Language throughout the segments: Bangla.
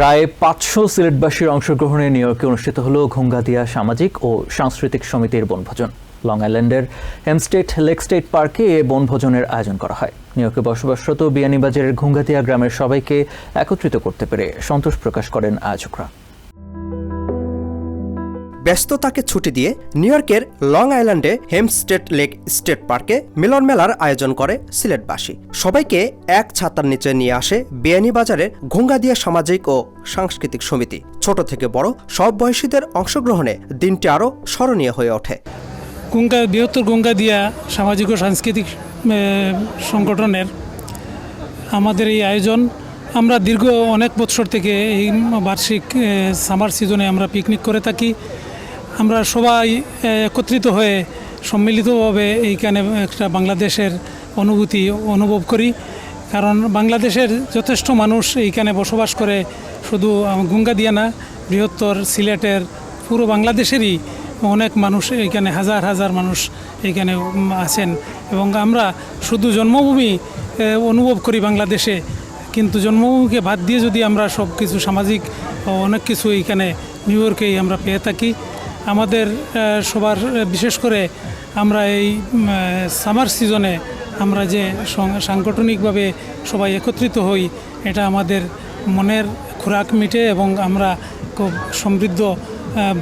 প্রায় পাঁচশো সিলেটবাসীর অংশগ্রহণে নিউ ইয়র্কে অনুষ্ঠিত হল ঘুঙ্গাদিয়া সামাজিক ও সাংস্কৃতিক সমিতির বনভোজন। লং আইল্যান্ডের হেমস্টেট লেক স্টেট পার্কে এ বনভোজনের আয়োজন করা হয়। নিউ ইয়র্কে বসবাসরত বিয়ানীবাজারের ঘুঙ্গাদিয়া গ্রামের সবাইকে একত্রিত করতে পেরে সন্তোষ প্রকাশ করেন আয়োজকরা। ব্যস্ততাকে ছুটি দিয়ে নিউ ইয়র্কের লং আইল্যান্ডে হেমস্টেড লেক স্টেট পার্কে মিলন মেলার আয়োজন করে সিলেটবাসী। সবাইকে এক ছাতার নিচে নিয়ে আসে বিয়ানীবাজারের ঘুঙ্গাদিয়া সামাজিক ও সাংস্কৃতিক সমিতি। ছোট থেকে বড় সব বয়সীদের অংশগ্রহণে দিনটি আরও স্মরণীয় হয়ে ওঠে। গঙ্গা, বৃহত্তর গঙ্গা দিয়া সামাজিক ও সাংস্কৃতিক সংগঠনের আমাদের এই আয়োজন। আমরা দীর্ঘ অনেক বছর থেকে এই বার্ষিক সামার সিজনে আমরা পিকনিক করে থাকি। আমরা সবাই একত্রিত হয়ে সম্মিলিতভাবে এইখানে একটা বাংলাদেশের অনুভূতি অনুভব করি। কারণ বাংলাদেশের যথেষ্ট মানুষ এইখানে বসবাস করে শুধু গঙ্গা দিয়া না, বৃহত্তর সিলেটের পুরো বাংলাদেশেরই অনেক মানুষ এইখানে, হাজার হাজার মানুষ এইখানে আছেন। এবং আমরা শুধু জন্মভূমি অনুভব করি বাংলাদেশে। কিন্তু জন্মভূমিকে বাদ দিয়ে যদি আমরা সব কিছু সামাজিক অনেক কিছু এইখানে, নিউ ইয়র্কেই আমরা পেয়ে থাকি। আমাদের সবার বিশেষ করে আমরা এই সামার সিজনে আমরা যে সাংগঠনিকভাবে সবাই একত্রিত হই, এটা আমাদের মনের খোরাক মিটে এবং আমরা খুব সমৃদ্ধ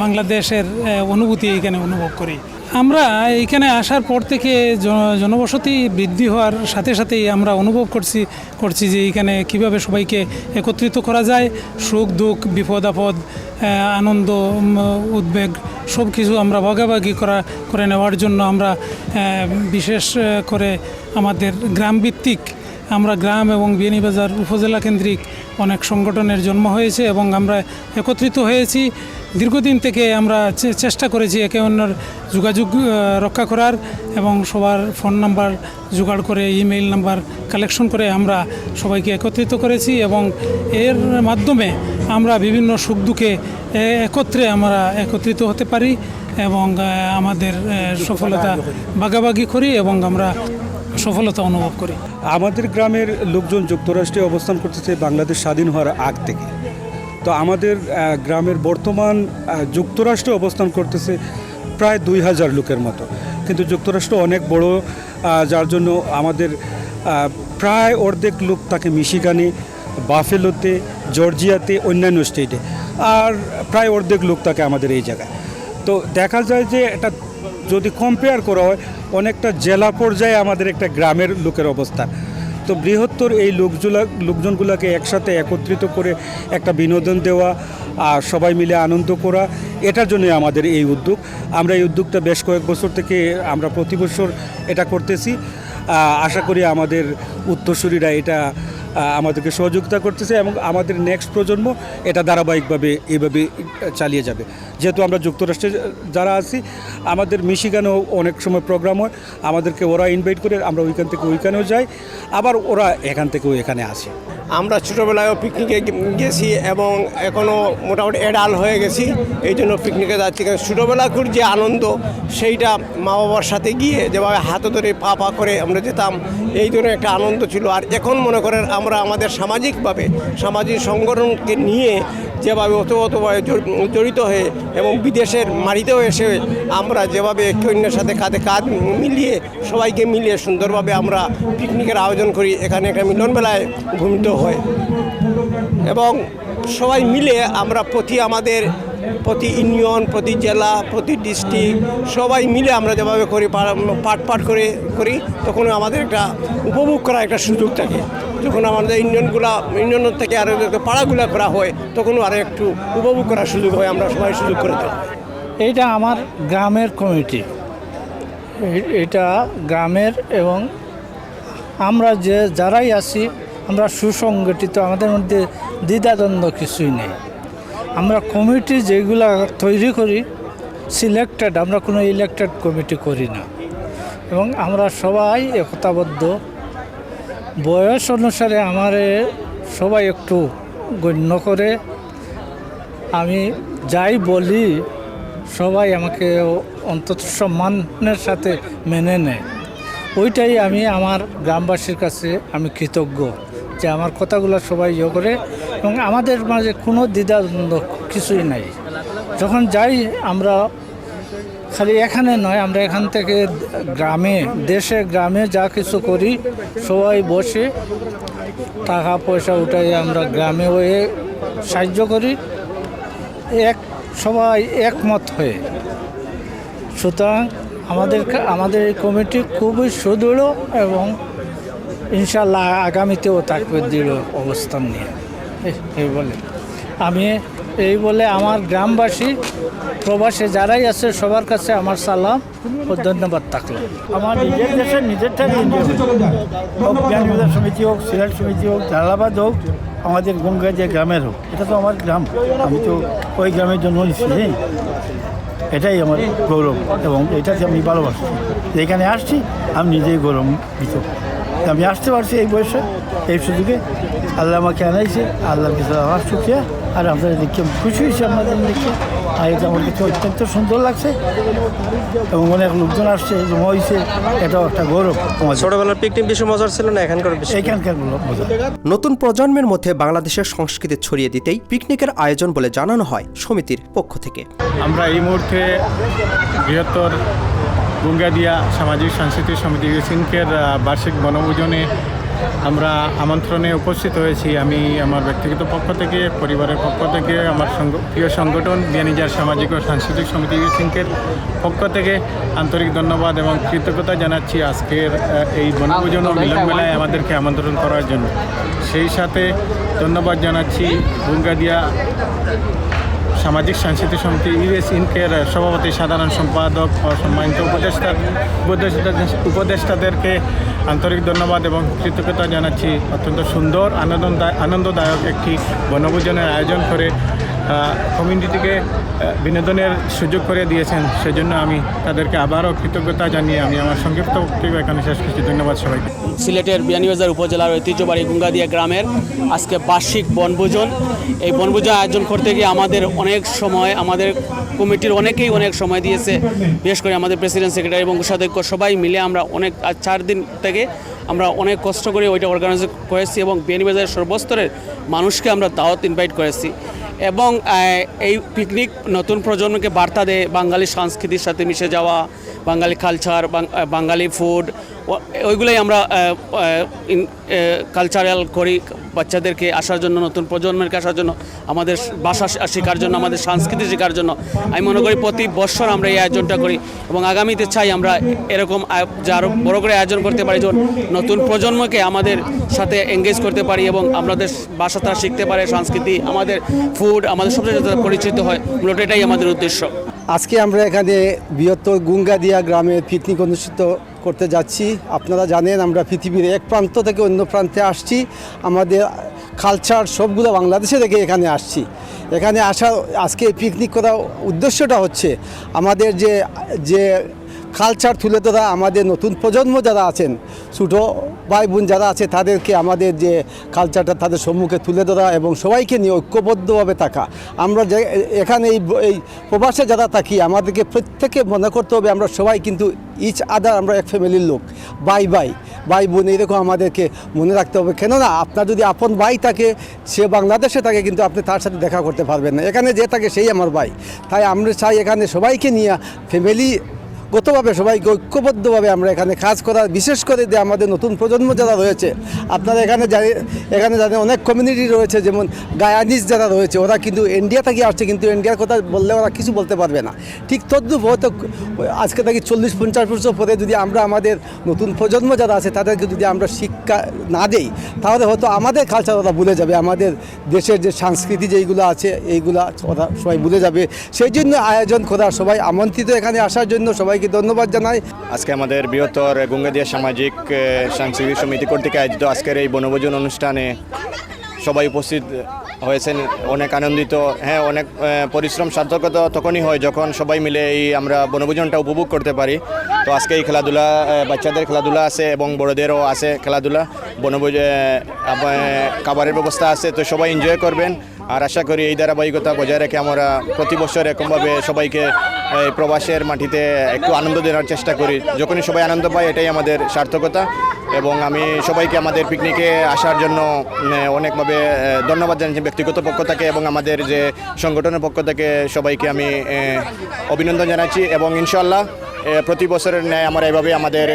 বাংলাদেশের অনুভূতি এখানে অনুভব করি। আমরা এখানে আসার পর থেকে জনবসতি বৃদ্ধি হওয়ার সাথে সাথেই আমরা অনুভব করছি করছি যে এখানে কীভাবে সবাইকে একত্রিত করা যায়। সুখ, দুঃখ, বিপদ, আপদ আনন্দ উদ্বেগ সব কিছু আমরা ভাগাভাগি করা, করে নেওয়ার জন্য আমরা বিশেষ করে আমাদের গ্রামভিত্তিক, আমরা গ্রাম এবং বিয়ানীবাজার উপজেলা কেন্দ্রিক অনেক সংগঠনের জন্ম হয়েছে এবং আমরা একত্রিত হয়েছি। দীর্ঘদিন থেকে আমরা চেষ্টা করেছি একে অন্যের যোগাযোগ রক্ষা করার এবং সবার ফোন নাম্বার জোগাড় করে, ইমেইল নাম্বার কালেকশন করে আমরা সবাইকে একত্রিত করেছি এবং এর মাধ্যমে আমরা বিভিন্ন সুখ দুঃখে একত্রে আমরা একত্রিত হতে পারি এবং আমাদের সফলতা ভাগাভাগি করি এবং আমরা সফলতা অনুভব করি। আমাদের গ্রামের লোকজন যুক্তরাষ্ট্রে অবস্থান করতেছে বাংলাদেশ স্বাধীন হওয়ার আগ থেকে। তো আমাদের গ্রামের বর্তমান যুক্তরাষ্ট্রে অবস্থান করতেছে প্রায় দুই হাজার লোকের মতো। কিন্তু যুক্তরাষ্ট্র অনেক বড় যার জন্য আমাদের প্রায় অর্ধেক লোক তাকে মিশিগানে, বাফেলোতে, জর্জিয়াতে, অন্যান্য স্টেটে, আর প্রায় অর্ধেক লোক তাকে আমাদের এই জায়গায়। তো দেখা যায় যে এটা যদি কম্পেয়ার করা হয়, অনেকটা জেলা পর্যায়ে আমাদের একটা গ্রামের লোকের অবস্থান তো বৃহত্তর এই লোকজুলা লোকজনগুলোকে একসাথে একত্রিত করে একটা বিনোদন দেওয়া, আর সবাই মিলে আনন্দ করা, এটার জন্যই আমাদের এই উদ্যোগ। আমরা এই উদ্যোগটা বেশ কয়েক বছর থেকে আমরা প্রতি বছর এটা করতেছি। আশা করি আমাদের উত্তরসূরিরা এটা আমাদেরকে সহযোগিতা করতেছে এবং আমাদের নেক্সট প্রজন্ম এটা ধারাবাহিকভাবে এইভাবে চালিয়ে যাবে। যেহেতু আমরা যুক্তরাষ্ট্রে যারা আছি, আমাদের মিশিগানেও অনেক সময় প্রোগ্রাম হয়, আমাদেরকে ওরা ইনভাইট করে, আমরা ওইখান থেকে ওইখানেও যাই, আবার ওরা এখান থেকেও এখানে আসে। আমরা ছোটোবেলায়ও পিকনিকে গেছি এবং এখনও মোটামুটি এডাল হয়ে গেছি, এই জন্য পিকনিকে যাচ্ছি। কারণ ছোটোবেলাকুর যে আনন্দ, সেইটা মা বাবার সাথে গিয়ে যেভাবে হাতে ধরে পা পা করে আমরা যেতাম, এই ধরনের একটা আনন্দ ছিল। আর এখন মনে করেন আমরা আমাদের সামাজিকভাবে, সামাজিক সংগঠনকে নিয়ে যেভাবে অতভাবে জড়িত হয়ে এবং বিদেশের মাটিতেও এসে আমরা যেভাবে একে অন্যের সাথে কাঁধে কাঁধ মিলিয়ে সবাইকে মিলিয়ে সুন্দরভাবে আমরা পিকনিকের আয়োজন করি, এখানে একটা মিলন মেলায় ভূমিত হয়। এবং সবাই মিলে আমরা প্রতি আমাদের, প্রতি ইউনিয়ন, প্রতি জেলা, প্রতি ডিস্ট্রিক্ট, সবাই মিলে আমরা যেভাবে করি পাট পাট করে, করি তখন আমাদের একটা উপভোগ করার একটা সুযোগ থাকে। যখন আমাদের ইউনিয়নগুলা ইউনিয়ন থেকে আরও পাড়াগুলা করা হয়, তখনও আরও একটু উপভোগ করার সুযোগ হয়, আমরা সবাই সুযোগ করে হয় এইটা আমার গ্রামের কমিটি। এটা গ্রামের এবং আমরা যে, যারাই আছি, আমরা সুসংগঠিত, আমাদের মধ্যে দ্বিধাদ্বন্দ্ব কিছুই নেই। আমরা কমিটি যেগুলা তৈরি করি সিলেক্টেড আমরা কোনো ইলেক্টেড কমিটি করি না। এবং আমরা সবাই একতাবদ্ধ বয়স অনুসারে আমারে সবাই একটু গণ্য করে। আমি যাই বলি, সবাই আমাকে অন্তত সম্মানের সাথে মেনে নেয়। ওইটাই আমি আমার গ্রামবাসীর কাছে আমি কৃতজ্ঞ যে আমার কথাগুলো সবাই ইয়ে করে এবং আমাদের মাঝে কোনো দ্বিধাদ্বন্দ্ব কিছুই নাই। যখন যাই আমরা খালি এখানে নয়, আমরা এখান থেকে গ্রামে দেশে গ্রামে যা কিছু করি, সবাই বসে টাকা পয়সা উঠাই আমরা গ্রামে হয়ে সাহায্য করি, এক, সবাই একমত হয়ে। সুতরাং আমাদের আমাদের এই কমিটি খুবই সুদৃঢ় এবং ইনশাল্লাহ আগামীতেও থাকবে দৃঢ় অবস্থান নিয়ে। এই- বলে। আমি এই বলে আমার গ্রামবাসী, প্রবাসে যারাই আছে, সবার কাছে আমার সালাম ও ধন্যবাদ থাকল। আমার নিজের দেশে নিজের থেকে হোক সমিতি হোক সিলেট সমিতি হোক, জালালাবাদ হোক, আমাদের গঙ্গা যে গ্রামের হোক, এটা তো আমার গ্রাম। আমি তো ওই গ্রামের জন্ম নিচ্ছি। এটাই আমার গৌরব এবং এটাতে আমি ভালোবাসি। এখানে আসছি, আমি নিজেই গৌরবিত আমি আসতে পারছি এই বয়সে, এই সুযোগে। আল্লাহ আমাকে আনাইছে আল্লাহর কাছে আমার শুক্রিয়া আর আপনাদের দেখে খুশি হয়েছি আপনাদের দেখে আর এটা আমার কাছে অত্যন্ত সুন্দর লাগছে। এবং অনেক লোকজন আসছে জমা হয়েছে এটাও একটা গৌরব। ছোটবেলার পিকনিক বেশি মজার ছিল না এখানকার বেশি? এইখানকার মজা। নতুন প্রজন্মের মধ্যে বাংলাদেশের সংস্কৃতি ছড়িয়ে দিতেই পিকনিকের আয়োজন বলে জানানো হয় সমিতির পক্ষ থেকে। আমরা এই মুহূর্তে বৃহত্তর গুঙ্গাদিয়া সামাজিক সাংস্কৃতিক সমিতি সিনকের বার্ষিক বনভোজনে আমরা আমন্ত্রণে উপস্থিত হয়েছি। আমি আমার ব্যক্তিগত পক্ষ থেকে পরিবারের পক্ষ থেকে আমার সঙ্গ- প্রিয় সংগঠন বিয়ানিজার সামাজিক ও সাংস্কৃতিক সমিতি সিনকের পক্ষ থেকে আন্তরিক ধন্যবাদ এবং কৃতজ্ঞতা জানাচ্ছি আজকের এই বনভোজন ও মিলন মেলায় আমাদেরকে আমন্ত্রণ করার জন্য। সেই সাথে ধন্যবাদ জানাচ্ছি গুঙ্গাদিয়া সামাজিক, সাংস্কৃতিক সমিতি, ইউএস ইনকের সভাপতি, সাধারণ সম্পাদক সম্মানিত উপদেষ্টা উপদেষ্টা উপদেষ্টাদেরকে আন্তরিক ধন্যবাদ এবং কৃতজ্ঞতা জানাচ্ছি। অত্যন্ত সুন্দর, আনন্দদায়, আনন্দদায়ক একটি বনভোজনের আয়োজন করে কমিউনিটিকে বিনোদনের সুযোগ করে দিয়েছেন, সেজন্য আমি তাদেরকে আবারও কৃতজ্ঞতা জানিয়ে আমি আমার সংক্ষিপ্ত বক্তব্য এখানে শেষ করছি। ধন্যবাদ সবাইকে। সিলেটের বিয়ানীবাজার উপজেলার ঐতিহ্যবাড়ি গুঙ্গাদিয়া গ্রামের আজকে বার্ষিক বনভোজন। এই বনভোজন আয়োজন করতে গিয়ে আমাদের অনেক সময়, আমাদের কমিটির অনেকেই অনেক সময় দিয়েছে। বিশেষ করে আমাদের প্রেসিডেন্ট, সেক্রেটারি এবং কোষাধ্যক্ষ সবাই মিলে আমরা অনেক চার দিন থেকে আমরা অনেক কষ্ট করে ওইটা অর্গানাইজ করেছি এবং বিয়ানীবাজারের সর্বস্তরের মানুষকে আমরা দাওয়াত ইনভাইট করেছি। এবং এই পিকনিক নতুন প্রজন্মকে বার্তা দেয় বাঙালি সংস্কৃতির সাথে মিশে যাওয়া। বাঙালি কালচার বাঙালি ফুড ওইগুলোই আমরা কালচারাল করি বাচ্চাদেরকে আসার জন্য, নতুন প্রজন্মেরকে আসার জন্য, আমাদের ভাষা শেখার জন্য, আমাদের সংস্কৃতি শেখার জন্য। আমি মনে করি প্রতি বছর আমরা এই আয়োজনটা করি এবং আগামীতে চাই আমরা এরকম যে আরও বড় করে আয়োজন করতে পারি, যেমন নতুন প্রজন্মকে আমাদের সাথে এঙ্গেজ করতে পারি এবং আমাদের ভাষা তারা শিখতে পারে, সংস্কৃতি, আমাদের ফুড আমাদের সবচেয়ে যাতে প্রিচিত হয় মূলত এটাই আমাদের উদ্দেশ্য। আজকে আমরা এখানে বৃহত্তর গুঙ্গাদিয়া গ্রামে পিকনিক অনুষ্ঠিত করতে যাচ্ছি। আপনারা জানেন আমরা পৃথিবীর এক প্রান্ত থেকে অন্য প্রান্তে আসছি। আমাদের কালচার সবগুলো বাংলাদেশে থেকে এখানে আসছি। এখানে আসা, আজকে পিকনিক করার উদ্দেশ্যটা হচ্ছে আমাদের যে যে কালচার তুলে ধরা, আমাদের নতুন প্রজন্ম যারা আছেন ছোটো ভাই বোন যারা আছে, তাদেরকে আমাদের যে কালচারটা তাদের সম্মুখে তুলে ধরা এবং সবাইকে নিয়ে ঐক্যবদ্ধভাবে থাকা। আমরা যে এখানে এই এই প্রবাসে যারা থাকি, আমাদেরকে প্রত্যেকে মনে করতে হবে আমরা সবাই কিন্তু ইচ আদার আমরা এক ফ্যামিলির লোক। বাই বাই ভাই, বোন এরকম আমাদেরকে মনে রাখতে হবে। কেননা আপনার যদি আপন ভাই থাকে, সে বাংলাদেশে থাকে কিন্তু আপনি তার সাথে দেখা করতে পারবেন না। এখানে যে থাকে সেই আমার ভাই। তাই আমরা চাই এখানে সবাইকে নিয়ে ফ্যামিলি গতভাবে সবাইকে ঐক্যবদ্ধভাবে আমরা এখানে কাজ করা, বিশেষ করে যে আমাদের নতুন প্রজন্ম যারা রয়েছে, আপনারা এখানে এখানে জানেন অনেক কমিউনিটি রয়েছে, যেমন গায়ানিজ যারা রয়েছে, ওরা কিন্তু ইন্ডিয়া থেকে আসছে, কিন্তু ইন্ডিয়ার কথা বললে ওরা কিছু বলতে পারবে না। ঠিক তদ্রুপ হয়তো আজকে থেকে চল্লিশ, পঞ্চাশ বছর পরে যদি আমরা আমাদের নতুন প্রজন্ম যারা আছে, তাদেরকে যদি আমরা শিক্ষা না দেই, তাহলে হয়তো আমাদের কালচার ওরা ভুলে যাবে, আমাদের দেশের যে সংস্কৃতি যেইগুলো আছে, এইগুলো ওরা সবাই ভুলে যাবে। সেই জন্য আয়োজন করা সবাই আমন্ত্রিত এখানে আসার জন্য সবাইকে ধন্যবাদ জানাই। আজকে আমাদের বৃহত্তর গঙ্গাদিয়া সামাজিক সাংস্কৃতিক সমিতি কর্তৃক আয়োজিত আজকের এই বনভোজন অনুষ্ঠানে সবাই উপস্থিত হয়েছেন। অনেক আনন্দিত হ্যাঁ অনেক পরিশ্রম সার্থকতা তখনই হয় যখন সবাই মিলে এই আমরা বনভোজনটা উপভোগ করতে পারি। তো আজকে এই খেলাধুলা বাচ্চাদের খেলাধুলা আছে এবং বড়দেরও আছে খেলাধুলা। বনভোজ খাবারের ব্যবস্থা আছে, তো সবাই এনজয় করবেন। আর আশা করি এই ধারাবাহিকতা বজায় রেখে আমরা প্রতি বছর এরকমভাবে সবাইকে এই প্রবাসের মাটিতে একটু আনন্দ দেওয়ার চেষ্টা করি। যখনই সবাই আনন্দ পায়, এটাই আমাদের সার্থকতা। এবং আমি সবাইকে আমাদের পিকনিকে আসার জন্য অনেকভাবে ধন্যবাদ জানাচ্ছি ব্যক্তিগত পক্ষ থেকে এবং আমাদের যে সংগঠনের পক্ষ থেকে সবাইকে আমি অভিনন্দন জানাচ্ছি এবং ইনশাল্লাহ প্রতি বছরের ন্যায় আমরা এভাবে আমাদের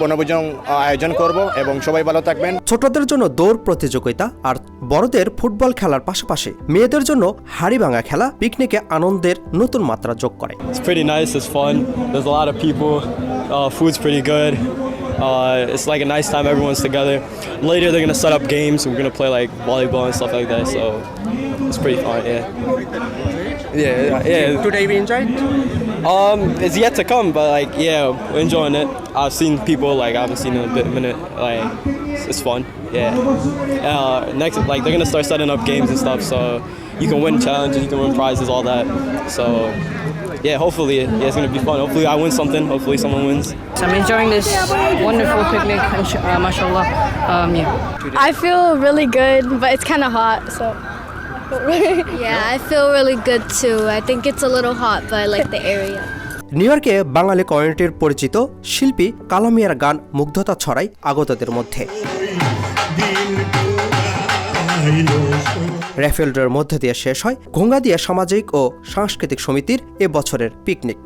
বনভোজন আয়োজন করব এবং সবাই ভালো থাকবেন ছোটদের জন্য দৌড় প্রতিযোগিতা আর বড়দের ফুটবল খেলার পাশাপাশি মেয়েদের জন্য হাড়িভাঙা খেলা পিকনিকে আনন্দের নতুন মাত্রা যোগ করে It's pretty nice. It's fun. There's a lot of people. Uh, food's pretty good. Uh, it's like a nice time. Everyone's together. Later, they're gonna set up games. We're gonna play like volleyball and stuff like that. So it's pretty fun. Yeah. Yeah. Yeah. Today we enjoyed. Um, it's yet to come, but like, yeah, we're enjoying it. I've seen people like I haven't seen in a bit minute. Like, it's, it's fun. Yeah. Uh, next, like they're gonna start setting up games and stuff, so you can win challenges, you can win prizes, all that. So, yeah, hopefully, yeah, it's gonna be fun. Hopefully, I win something. Hopefully, someone wins. I'm enjoying this wonderful picnic, insha- uh, mashallah. Um, yeah. I feel really good, but it's kind of hot, so. New ইয়র্কে বাঙালি কমিউনিটির পরিচিত শিল্পী কালামিয়ার গান মুগ্ধতা ছড়ায় আগতদের মধ্যে। র্যাফেলডের মধ্যে দিয়ে শেষ হয় ঘোঙ্গাদিয়া সামাজিক ও সাংস্কৃতিক সমিতির এ বছরের পিকনিক।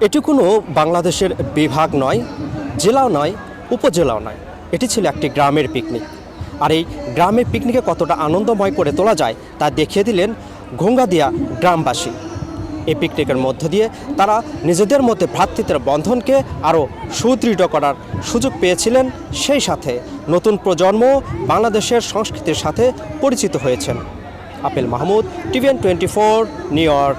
এটি কোনো বাংলাদেশের বিভাগ নয়, জেলাও নয়, উপজেলাও নয়। এটি ছিল একটি গ্রামের পিকনিক। আর এই গ্রামে পিকনিকে কতটা আনন্দময় করে তোলা যায় তা দেখিয়ে দিলেন ঘোঙ্গাদিয়া গ্রামবাসী। এই পিকনিকের মধ্য দিয়ে তারা নিজেদের মধ্যে ভ্রাতৃত্বের বন্ধনকে আরও সুদৃঢ় করার সুযোগ পেয়েছিলেন সেই সাথে। নতুন প্রজন্ম বাংলাদেশের সংস্কৃতির সাথে পরিচিত হয়েছেন। Apel Mahmud, TVN twenty four, New York.